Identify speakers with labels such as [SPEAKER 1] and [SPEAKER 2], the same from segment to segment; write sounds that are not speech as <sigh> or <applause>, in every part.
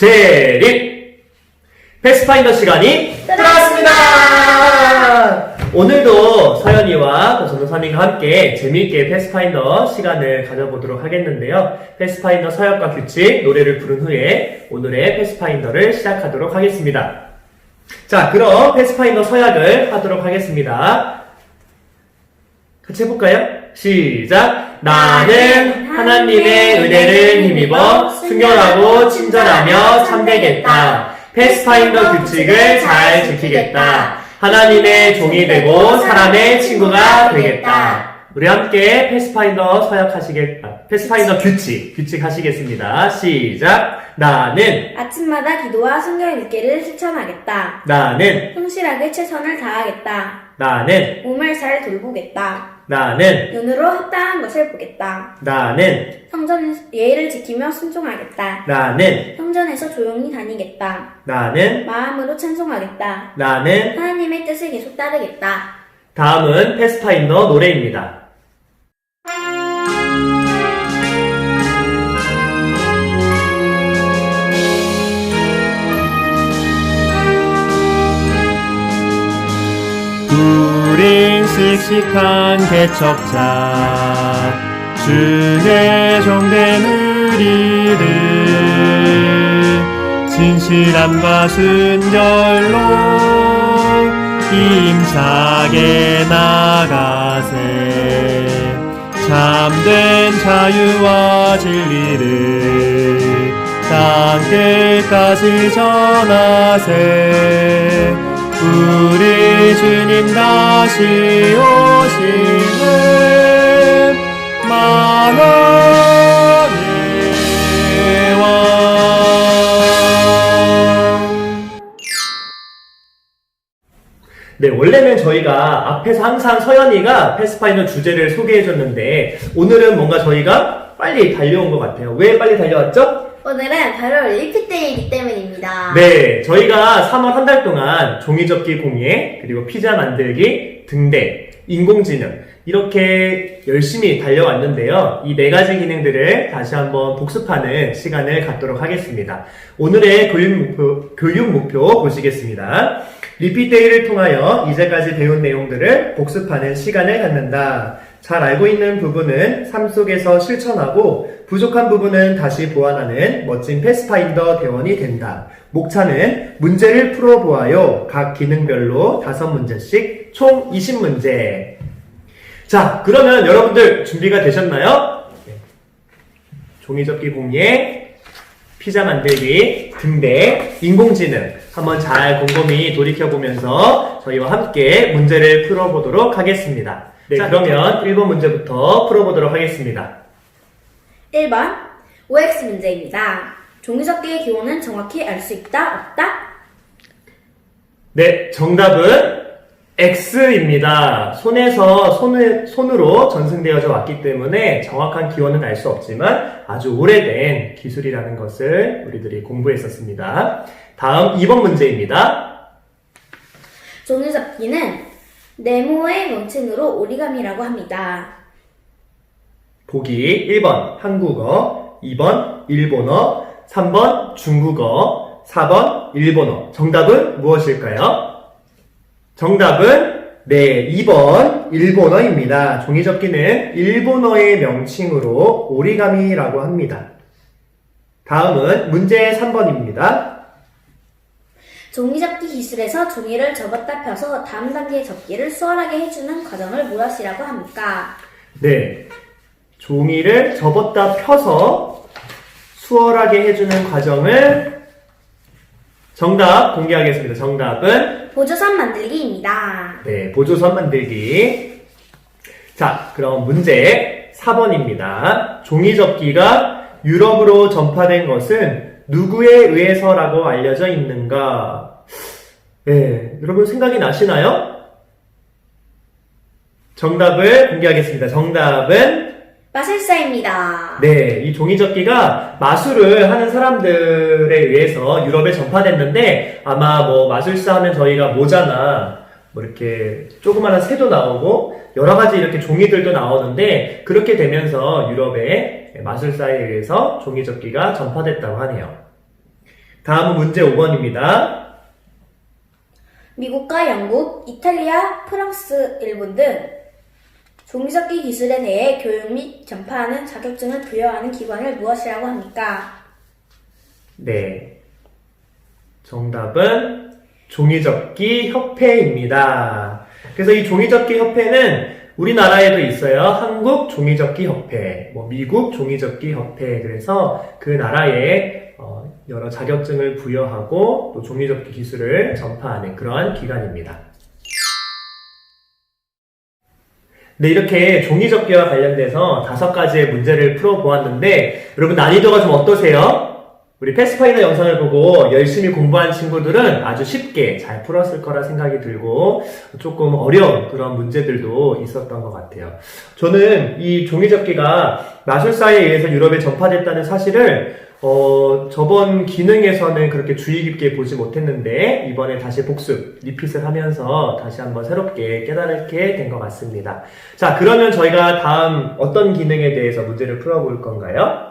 [SPEAKER 1] 제립! 패스파인더 시간이 돌아왔습니다! 오늘도 서연이와 전도사님과 함께 재미있게 패스파인더 시간을 가져보도록 하겠는데요. 패스파인더 서역과 규칙, 노래를 부른 후에 오늘의 패스파인더를 시작하도록 하겠습니다. 자, 그럼 패스파인더 서약을 하도록 하겠습니다. 같이 해볼까요? 시작! 나는 하나님의 은혜를 힘입어 순결하고 친절하며 참되겠다. 패스파인더 규칙을 잘 지키겠다. 하나님의 종이 되고 사람의 친구가 되겠다. 우리 함께 패스파인더 서약하시겠, 아, 패스파인더 규칙, 규칙 하시겠습니다. 시작! 나는,
[SPEAKER 2] 아침마다 기도와 성경 읽기를 실천하겠다.
[SPEAKER 1] 나는,
[SPEAKER 2] 성실하게 최선을 다하겠다.
[SPEAKER 1] 나는,
[SPEAKER 2] 몸을 잘 돌보겠다.
[SPEAKER 1] 나는,
[SPEAKER 2] 눈으로 합당한 것을 보겠다.
[SPEAKER 1] 나는,
[SPEAKER 2] 성전에서 예의를 지키며 순종하겠다.
[SPEAKER 1] 나는,
[SPEAKER 2] 성전에서 조용히 다니겠다.
[SPEAKER 1] 나는,
[SPEAKER 2] 마음으로 찬송하겠다.
[SPEAKER 1] 나는,
[SPEAKER 2] 하나님의 뜻을 계속 따르겠다.
[SPEAKER 1] 다음은 패스파인더 노래입니다. 우린 씩씩한 개척자. 주의 종된 우리를 진실함과 순결로 힘차게 나가세. 참된 자유와 진리를 땅 끝까지 전하세 우리 주님 다시 오시는 만왕의 왕 네, 원래는 저희가 앞에서 항상 서연이가 패스파인더 주제를 소개해줬는데, 오늘은 뭔가 저희가 빨리 달려온 것 같아요. 왜 빨리 달려왔죠?
[SPEAKER 2] 오늘은 바로 리피데이이기 때문입니다.
[SPEAKER 1] 네, 저희가 3월 한 달 동안 종이접기 공예, 그리고 피자 만들기, 등대, 인공지능, 이렇게 열심히 달려왔는데요. 이 네 가지 기능들을 다시 한번 복습하는 시간을 갖도록 하겠습니다. 오늘의 교육 목표, 교육 목표 보시겠습니다. 리피데이를 통하여 이제까지 배운 내용들을 복습하는 시간을 갖는다. 잘 알고 있는 부분은 삶 속에서 실천하고 부족한 부분은 다시 보완하는 멋진 패스파인더 대원이 된다. 목차는 문제를 풀어보아요. 각 기능별로 다섯 문제씩 총 20문제. 자, 그러면 여러분들 준비가 되셨나요? 네. 종이접기 공예, 피자 만들기, 등대, 인공지능 한번 잘 곰곰이 돌이켜보면서 저희와 함께 문제를 풀어보도록 하겠습니다. 네,
[SPEAKER 2] 자,
[SPEAKER 1] 그러면 1번 문제부터 풀어보도록 하겠습니다.
[SPEAKER 2] 1번 OX 문제입니다. 종이접기의 기호는 정확히 알 수 있다, 없다?
[SPEAKER 1] 네, 정답은 X입니다. 손에서 손을, 손으로 전승되어져 왔기 때문에 정확한 기원은 알수 없지만 아주 오래된 기술이라는 것을 우리들이 공부했었습니다. 다음 2번 문제입니다.
[SPEAKER 2] 종이접기는 네모의 명칭으로 오리감이라고 합니다.
[SPEAKER 1] 보기 1번 한국어, 2번 일본어, 3번 중국어, 4번 일본어. 정답은 무엇일까요? 정답은 네, 2번 일본어입니다. 종이접기는 일본어의 명칭으로 오리가미라고 합니다. 다음은 문제 3번입니다.
[SPEAKER 2] 종이접기 기술에서 종이를 접었다 펴서 다음 단계의 접기를 수월하게 해주는 과정을 무엇이라고 합니까?
[SPEAKER 1] 네. 종이를 접었다 펴서 수월하게 해주는 과정을 정답 공개하겠습니다. 정답은
[SPEAKER 2] 보조선 만들기입니다.
[SPEAKER 1] 네, 보조선 만들기. 자, 그럼 문제 4번입니다. 종이접기가 유럽으로 전파된 것은 누구에 의해서라고 알려져 있는가? 네, 여러분 생각이 나시나요? 정답을 공개하겠습니다. 정답은
[SPEAKER 2] 마술사입니다.
[SPEAKER 1] 네, 이 종이접기가 마술을 하는 사람들에 의해서 유럽에 전파됐는데 아마 뭐 마술사 하면 저희가 모자나 뭐 이렇게 조그마한 새도 나오고 여러 가지 이렇게 종이들도 나오는데 그렇게 되면서 유럽에 마술사에 의해서 종이접기가 전파됐다고 하네요. 다음은 문제 5번입니다.
[SPEAKER 2] 미국과 영국, 이탈리아, 프랑스, 일본 등 종이접기 기술에 대해 교육 및 전파하는 자격증을 부여하는 기관을 무엇이라고 합니까?
[SPEAKER 1] 네. 정답은 종이접기 협회입니다. 그래서 이 종이접기 협회는 우리나라에도 있어요. 한국 종이접기 협회, 뭐 미국 종이접기 협회. 그래서 그 나라에 어, 여러 자격증을 부여하고 또 종이접기 기술을 전파하는 그러한 기관입니다. 네, 이렇게 종이접기와 관련돼서 다섯 가지의 문제를 풀어보았는데, 여러분 난이도가 좀 어떠세요? 우리 패스파이더 영상을 보고 열심히 공부한 친구들은 아주 쉽게 잘 풀었을 거라 생각이 들고, 조금 어려운 그런 문제들도 있었던 것 같아요. 저는 이 종이접기가 마술사에 의해서 유럽에 전파됐다는 사실을 어, 저번 기능에서는 그렇게 주의 깊게 보지 못했는데, 이번에 다시 복습, 리핏을 하면서 다시 한번 새롭게 깨달게 된 것 같습니다. 자, 그러면 저희가 다음 어떤 기능에 대해서 문제를 풀어볼 건가요?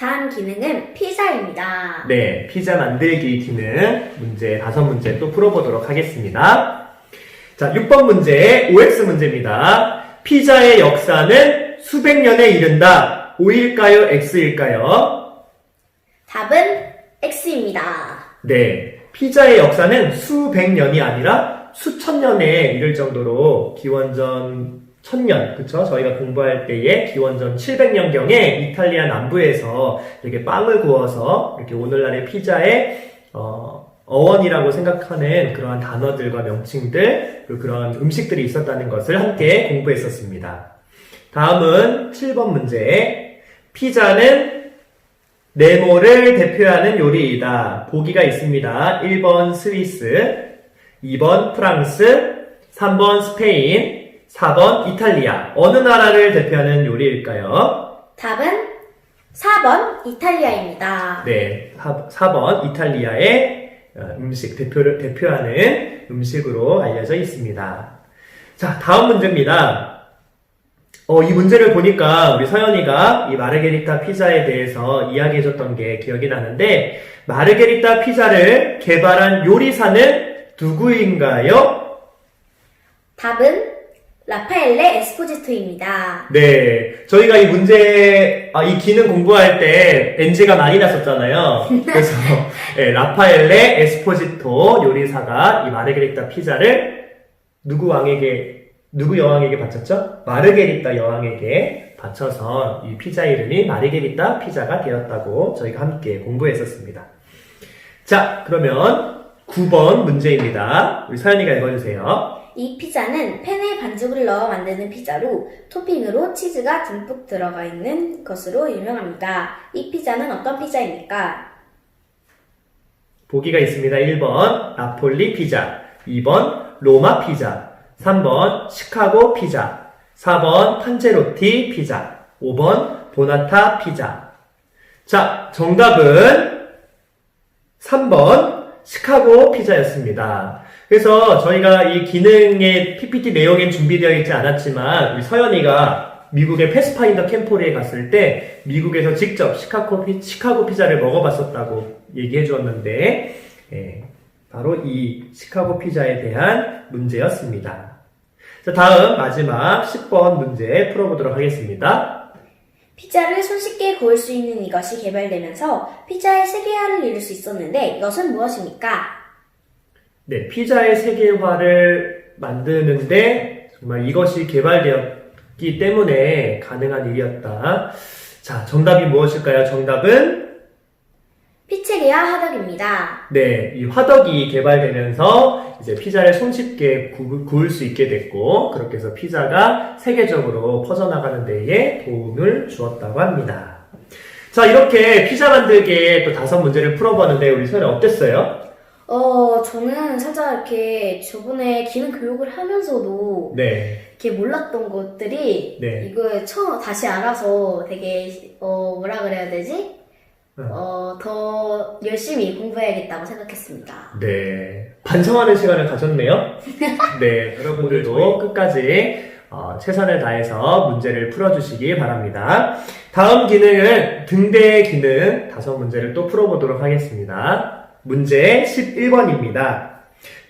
[SPEAKER 2] 다음 기능은 피자입니다.
[SPEAKER 1] 네, 피자 만들기 기능 문제 다섯 문제 또 풀어보도록 하겠습니다. 자, 6번 문제, OX 문제입니다. 피자의 역사는 수백 년에 이른다. O일까요? X일까요?
[SPEAKER 2] 답은 X입니다.
[SPEAKER 1] 네, 피자의 역사는 수백 년이 아니라 수천 년에 이를 정도로 기원전 천년, 그쵸? 저희가 공부할 때에 기원전 700년경에 이탈리아 남부에서 이렇게 빵을 구워서 이렇게 오늘날의 피자의 어, 어원이라고 생각하는 그러한 단어들과 명칭들, 그리고 그런 음식들이 있었다는 것을 함께 공부했었습니다. 다음은 7번 문제. 피자는 네모를 대표하는 요리이다. 보기가 있습니다. 1번 스위스, 2번 프랑스, 3번 스페인, 4번 이탈리아. 어느 나라를 대표하는 요리일까요?
[SPEAKER 2] 답은 4번 이탈리아입니다.
[SPEAKER 1] 네, 4 번 이탈리아의 어, 음식 대표를 대표하는 음식으로 알려져 있습니다. 자, 다음 문제입니다. 어, 이 문제를 보니까 우리 서연이가 이 마르게리타 피자에 대해서 이야기해 줬던 게 기억이 나는데 마르게리타 피자를 개발한 요리사는 누구인가요?
[SPEAKER 2] 답은 라파엘레 에스포지토입니다.
[SPEAKER 1] 네, 저희가 이 문제, 아, 이 기능 공부할 때 NG가 많이 났었잖아요. <laughs> 그래서 예, 라파엘레 에스포지토 요리사가 이 마르게리타 피자를 누구 왕에게, 누구 여왕에게 바쳤죠? 마르게리타 여왕에게 바쳐서 이 피자 이름이 마르게리타 피자가 되었다고 저희가 함께 공부했었습니다. 자, 그러면 9번 문제입니다. 우리 서연이가 읽어주세요.
[SPEAKER 2] 이 피자는 팬에 반죽을 넣어 만드는 피자로 토핑으로 치즈가 듬뿍 들어가 있는 것으로 유명합니다. 이 피자는 어떤 피자입니까?
[SPEAKER 1] 보기가 있습니다. 1번 나폴리 피자, 2번 로마 피자, 3번 시카고 피자, 4번 판제로티 피자, 5번 보나타 피자. 자, 정답은 3번 시카고 피자였습니다. 그래서 저희가 이 기능의 PPT 내용엔 준비되어 있지 않았지만 우리 서연이가 미국의 패스파인더 캠포리에 갔을 때 미국에서 직접 시카고, 피, 시카고 피자를 먹어봤었다고 얘기해 주었는데 예, 바로 이 시카고 피자에 대한 문제였습니다. 자, 다음 마지막 10번 문제 풀어보도록 하겠습니다.
[SPEAKER 2] 피자를 손쉽게 구울 수 있는 이것이 개발되면서 피자의 세계화를 이룰 수 있었는데 이것은 무엇입니까?
[SPEAKER 1] 네, 피자의 세계화를 만드는데 정말 이것이 개발되었기 때문에 가능한 일이었다. 자, 정답이 무엇일까요? 정답은
[SPEAKER 2] 피체리아 하덕입니다.
[SPEAKER 1] 네, 이 화덕이 개발되면서 이제 피자를 손쉽게 구, 구울 수 있게 됐고 그렇게 해서 피자가 세계적으로 퍼져나가는 데에 도움을 주었다고 합니다. 자, 이렇게 피자 만들기에 또 다섯 문제를 풀어봤는데 우리 소연이 어땠어요?
[SPEAKER 2] 어, 저는 살짝 이렇게 저번에 기능 교육을 하면서도
[SPEAKER 1] 네,
[SPEAKER 2] 이렇게 몰랐던 것들이
[SPEAKER 1] 네.
[SPEAKER 2] 이거 처음 다시 알아서 되게 어 뭐라 그래야 되지?
[SPEAKER 1] 응.
[SPEAKER 2] 어 더 열심히 공부해야겠다고 생각했습니다.
[SPEAKER 1] 네. 반성하는 시간을 가졌네요. 네. 여러분들도 <laughs> 끝까지 어, 최선을 다해서 문제를 풀어주시기 바랍니다. 다음 기능은 등대 기능 다섯 문제를 또 풀어보도록 하겠습니다. 문제 11번입니다.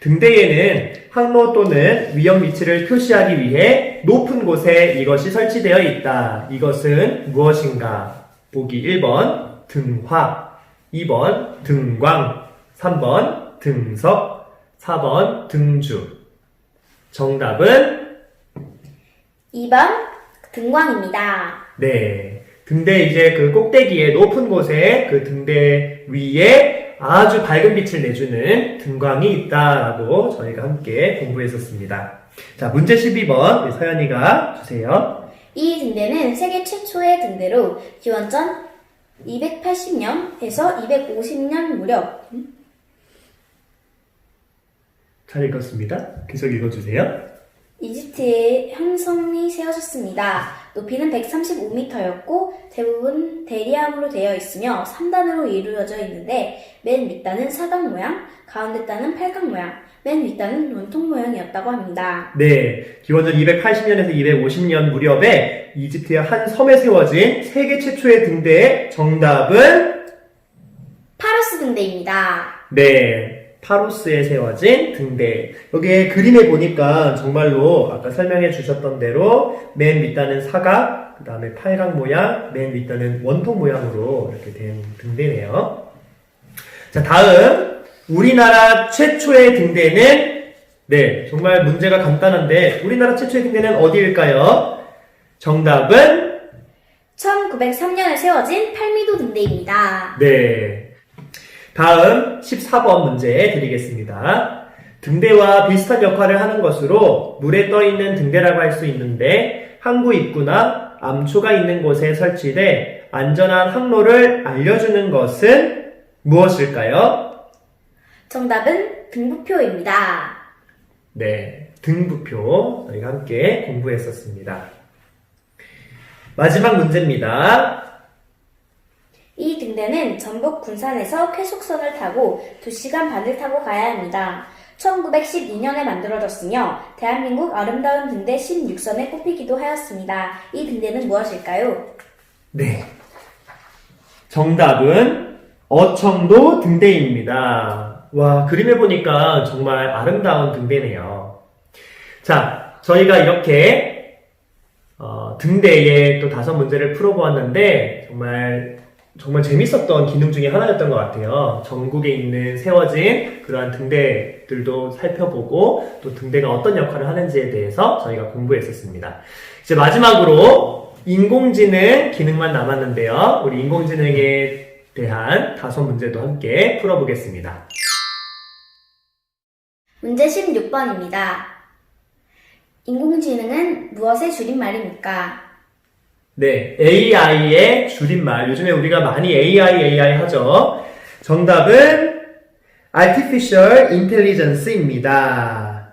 [SPEAKER 1] 등대에는 항로 또는 위험 위치를 표시하기 위해 높은 곳에 이것이 설치되어 있다. 이것은 무엇인가? 보기 1번 등화, 2번 등광, 3번 등석, 4번 등주. 정답은
[SPEAKER 2] 2번 등광입니다.
[SPEAKER 1] 네. 등대 이제 그 꼭대기에 높은 곳에 그 등대 위에 아주 밝은 빛을 내주는 등광이 있다라고 저희가 함께 공부했었습니다. 자, 문제 12번 우리 서연이가 주세요.
[SPEAKER 2] 이 등대는 세계 최초의 등대로 기원전 280년에서 250년 무렵
[SPEAKER 1] 잘 읽었습니다. 계속 읽어주세요.
[SPEAKER 2] 이집트의 형성이 세워졌습니다. 높이는 135m였고 대부분 대리암으로 되어 있으며 3단으로 이루어져 있는데 맨 밑단은 사각 모양, 가운데 단은 팔각 모양, 맨 윗단은 원통 모양이었다고 합니다.
[SPEAKER 1] 네. 기원전 280년에서 250년 무렵에 이집트의 한 섬에 세워진 세계 최초의 등대의 정답은
[SPEAKER 2] 파로스 등대입니다.
[SPEAKER 1] 네. 파로스에 세워진 등대. 여기에 그림에 보니까 정말로 아까 설명해 주셨던 대로 맨 밑단은 사각, 그 다음에 팔각 모양, 맨 윗단은 원통 모양으로 이렇게 된 등대네요. 자, 다음. 우리나라 최초의 등대는, 네, 정말 문제가 간단한데, 우리나라 최초의 등대는 어디일까요? 정답은,
[SPEAKER 2] 1903년에 세워진 팔미도 등대입니다.
[SPEAKER 1] 네. 다음 14번 문제 드리겠습니다. 등대와 비슷한 역할을 하는 것으로 물에 떠 있는 등대라고 할 수 있는데 항구 입구나 암초가 있는 곳에 설치돼 안전한 항로를 알려주는 것은 무엇일까요?
[SPEAKER 2] 정답은 등부표입니다.
[SPEAKER 1] 네, 등부표 저희가 함께 공부했었습니다. 마지막 문제입니다.
[SPEAKER 2] 이 등대는 전북 군산에서 쾌속선을 타고 2시간 반을 타고 가야 합니다. 1912년에 만들어졌으며 대한민국 아름다운 등대 16선에 꼽히기도 하였습니다. 이 등대는 무엇일까요?
[SPEAKER 1] 네. 정답은 어청도 등대입니다. 와, 그림에 보니까 정말 아름다운 등대네요. 자, 저희가 이렇게 어, 등대의 또 다섯 문제를 풀어보았는데 정말 정말 재밌었던 기능 중에 하나였던 것 같아요. 전국에 있는 세워진 그러한 등대들도 살펴보고 또 등대가 어떤 역할을 하는지에 대해서 저희가 공부했었습니다. 이제 마지막으로 인공지능 기능만 남았는데요. 우리 인공지능에 대한 다섯 문제도 함께 풀어보겠습니다.
[SPEAKER 2] 문제 16번입니다. 인공지능은 무엇의 줄임말입니까?
[SPEAKER 1] 네, AI의 줄임말. 요즘에 우리가 많이 AI, AI 하죠. 정답은 Artificial Intelligence입니다.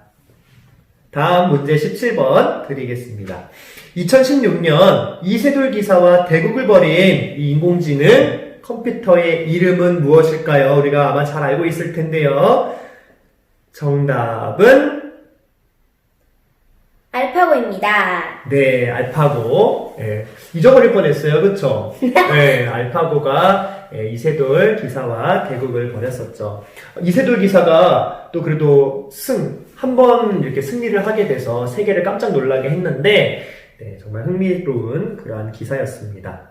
[SPEAKER 1] 다음 문제 17번 드리겠습니다. 2016년 이세돌 기사와 대국을 벌인 이 인공지능 컴퓨터의 이름은 무엇일까요? 우리가 아마 잘 알고 있을 텐데요. 정답은
[SPEAKER 2] 알파고입니다.
[SPEAKER 1] 네, 알파고. 예, 잊어버릴 뻔했어요, 그쵸? <laughs> 네, 알파고가 예, 이세돌 기사와 대국을 벌였었죠. 이세돌 기사가 또 그래도 승, 한 번 이렇게 승리를 하게 돼서 세계를 깜짝 놀라게 했는데, 네, 정말 흥미로운 그러한 기사였습니다.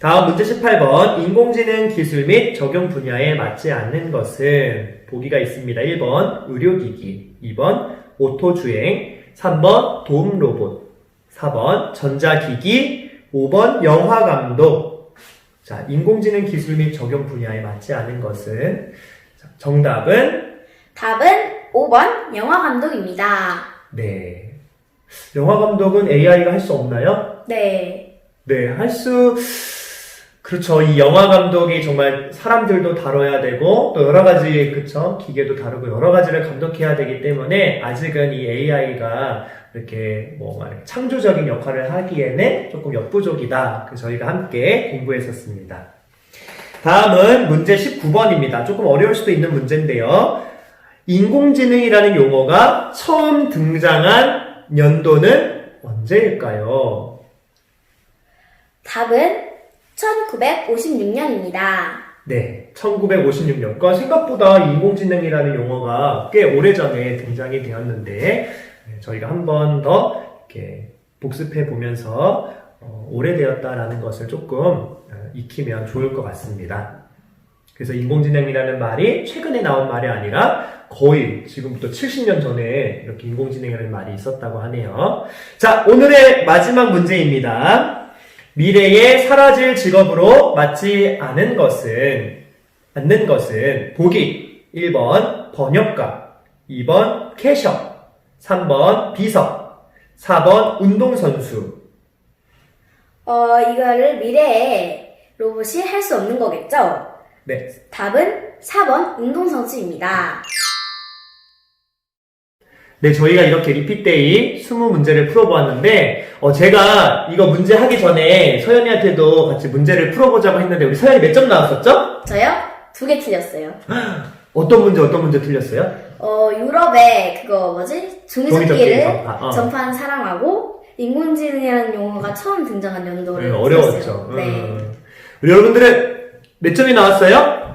[SPEAKER 1] 다음 문제 18번. 인공지능 기술 및 적용 분야에 맞지 않는 것은 보기가 있습니다. 1번 의료기기, 2번 오토주행, 3번 도움 로봇, 4번 전자기기, 5번 영화 감독. 자, 인공지능 기술 및 적용 분야에 맞지 않은 것은 자, 정답은
[SPEAKER 2] 답은 5번 영화 감독입니다.
[SPEAKER 1] 네. 영화 감독은 AI가 할 수 없나요?
[SPEAKER 2] 네.
[SPEAKER 1] 네, 할 수, 그렇죠. 이 영화 감독이 정말 사람들도 다뤄야 되고, 또 여러 가지, 그쵸. 기계도 다루고 여러 가지를 감독해야 되기 때문에, 아직은 이 AI가 이렇게 뭐, 말 창조적인 역할을 하기에는 조금 역부족이다. 그래서 저희가 함께 공부했었습니다. 다음은 문제 19번입니다. 조금 어려울 수도 있는 문제인데요. 인공지능이라는 용어가 처음 등장한 연도는 언제일까요?
[SPEAKER 2] 답은 1956년입니다.
[SPEAKER 1] 네, 1956년. 그러니까 생각보다 인공지능이라는 용어가 꽤 오래전에 등장이 되었는데 네, 저희가 한 번 더 이렇게 복습해 보면서 어, 오래되었다라는 것을 조금 어, 익히면 좋을 것 같습니다. 그래서 인공지능이라는 말이 최근에 나온 말이 아니라 거의 지금부터 70년 전에 이렇게 인공지능이라는 말이 있었다고 하네요. 자, 오늘의 마지막 문제입니다. 미래에 사라질 직업으로 맞지 않은 것은, 않는 것은, 보기 1번 번역가, 2번 캐셔, 3번 비서, 4번 운동선수.
[SPEAKER 2] 어, 이거를 미래에 로봇이 할 수 없는 거겠죠?
[SPEAKER 1] 네.
[SPEAKER 2] 답은 4번 운동선수입니다.
[SPEAKER 1] 네, 저희가 이렇게 리핏데이 20문제를 풀어보았는데, 어, 제가 이거 문제 하기 전에 서연이한테도 같이 문제를 풀어보자고 했는데, 우리 서연이 몇 점 나왔었죠?
[SPEAKER 2] 저요? 두 개 틀렸어요. <gasps>
[SPEAKER 1] 어떤 문제, 어떤 문제 틀렸어요?
[SPEAKER 2] 어, 유럽에 그거 뭐지?
[SPEAKER 1] 종이접기를 전파, 어.
[SPEAKER 2] 전파한 사람하고 인공지능이라는 용어가 처음 등장한 연도를
[SPEAKER 1] 네, 어려웠죠.
[SPEAKER 2] 틀렸어요. 네.
[SPEAKER 1] 음. 우리 여러분들은 몇 점이 나왔어요?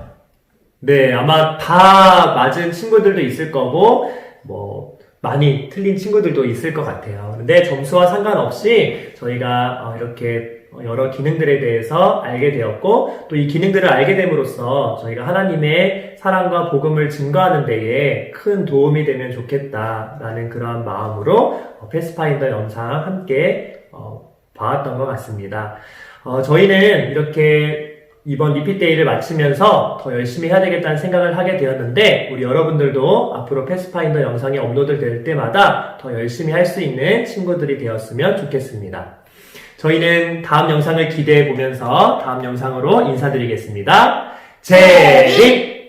[SPEAKER 1] 네, 아마 다 맞은 친구들도 있을 거고, 뭐, 많이 틀린 친구들도 있을 것 같아요. 근데 점수와 상관없이 저희가 어, 이렇게 여러 기능들에 대해서 알게 되었고, 또 이 기능들을 알게 됨으로써 저희가 하나님의 사랑과 복음을 증거하는 데에 큰 도움이 되면 좋겠다라는 그러한 마음으로 어, 패스파인더 영상 함께 어, 봐왔던 것 같습니다. 어, 저희는 이렇게 이번 리핏데이를 마치면서 더 열심히 해야 되겠다는 생각을 하게 되었는데, 우리 여러분들도 앞으로 패스파인더 영상이 업로드 될 때마다 더 열심히 할 수 있는 친구들이 되었으면 좋겠습니다. 저희는 다음 영상을 기대해 보면서 다음 영상으로 인사드리겠습니다. 제리!